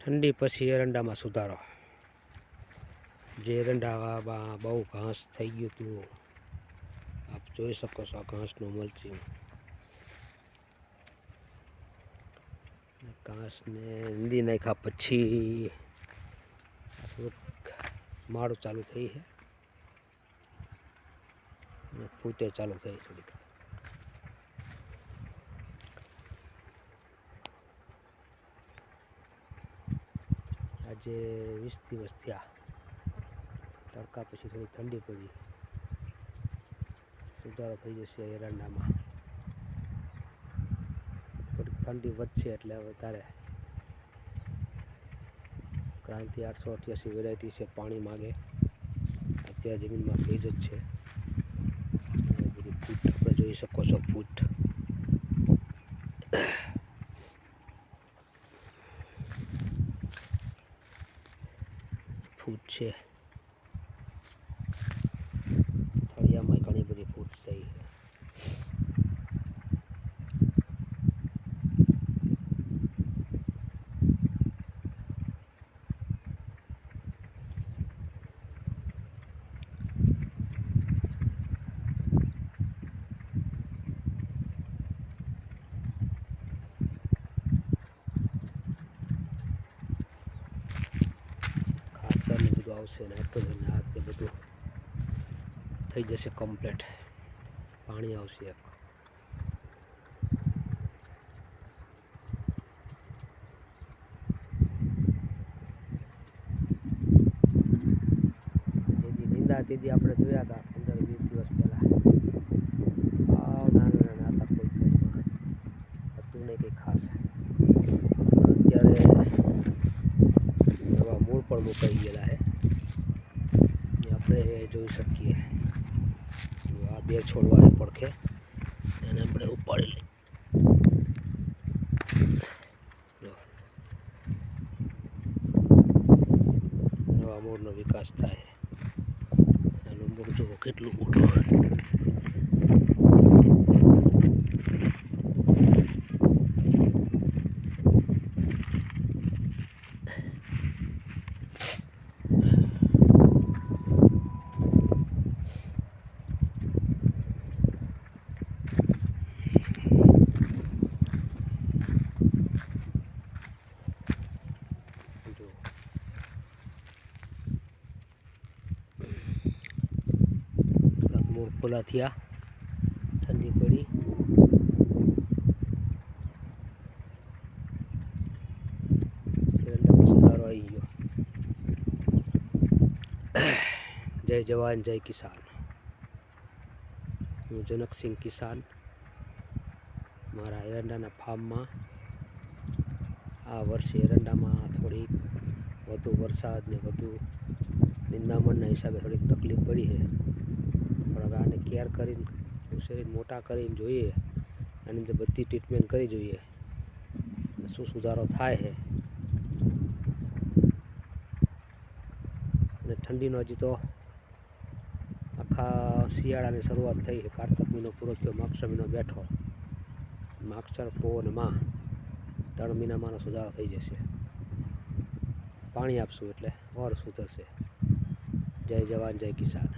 ઠંડી પછી એરંડામાં સુધારો. જે એરંડામાં બહુ ઘાસ થઈ ગયું હતું, આપ જોઈ શકો છો આ ઘાસનું મલ્ચિંગ ઘાસને નીંદી નાખ્યા પછી માળું ચાલુ થઈ છે. ફૂટે ચાલુ થઈ થોડીક. આજે વીસ દિવસ થયા. તડકા પછી થોડી ઠંડી પડી. સુધારો થઈ જશે એરંડામાં થોડીક ઠંડી વધશે એટલે વધારે ક્રાંતિ આઠસો અઠ્યાસી વેરાયટી છે પાણી માગે. અત્યારે જમીનમાં ભેજ જ છે. બધી ફૂટ આપણે જોઈ શકો છો ફૂટ. ફૂટ છે થળિયામાં ઘણી બધી ફૂટ થઈ છે ખાતર ને બધું આવશે નાઇટ્રોજન આ તે બધું થઈ જશે કમ્પ્લીટ પાણી આવશે એક. તેથી આપણે જોયા હતા પંદર વીસ દિવસ પહેલાં. નાના નાના હતા કોઈ હતું નહીં કંઈ ખાસ. અત્યારે નવા મૂળ પણ મુકાઈ ગયેલા છે. આપણે જોઈ શકીએ. આ બે છોડવા છે પડખે, એને આપણે ઉપાડી લઈએ. નવા મૂળનો વિકાસ થાય. એનું મૂળ જુઓ, કેટલું મોટું હોય જુઓ થોડાક થયા. ઠંડી પડી. સુધારો આવી ગયો. જય જવાન, જય કિસાન. હું જનકસિંહ કિસાન. મારા એરંડાના ફાર્મમાં આ વર્ષે એરંડામાં થોડીક વધુ વરસાદ ને વધુ નિંદામણના હિસાબે થોડીક તકલીફ પડી છે. પણ હવે કેર કરીને ઉછેરીને મોટા કરીને જોઈએ આની અંદર બધી ટ્રીટમેન્ટ કરી જોઈએ, શું સુધારો થાય છે અને ઠંડીનો હજી તો આખા શિયાળાની શરૂઆત થઈ છે. કારતક મહિનો પૂરો થયો, માગસર મહિનો બેઠો. માગસર પવનમાં ત્રણ મહિનામાં સુધારો થઈ જશે. પાણી આપશું એટલે ઓર સુધરશે. જય જવાન, જય કિસાન.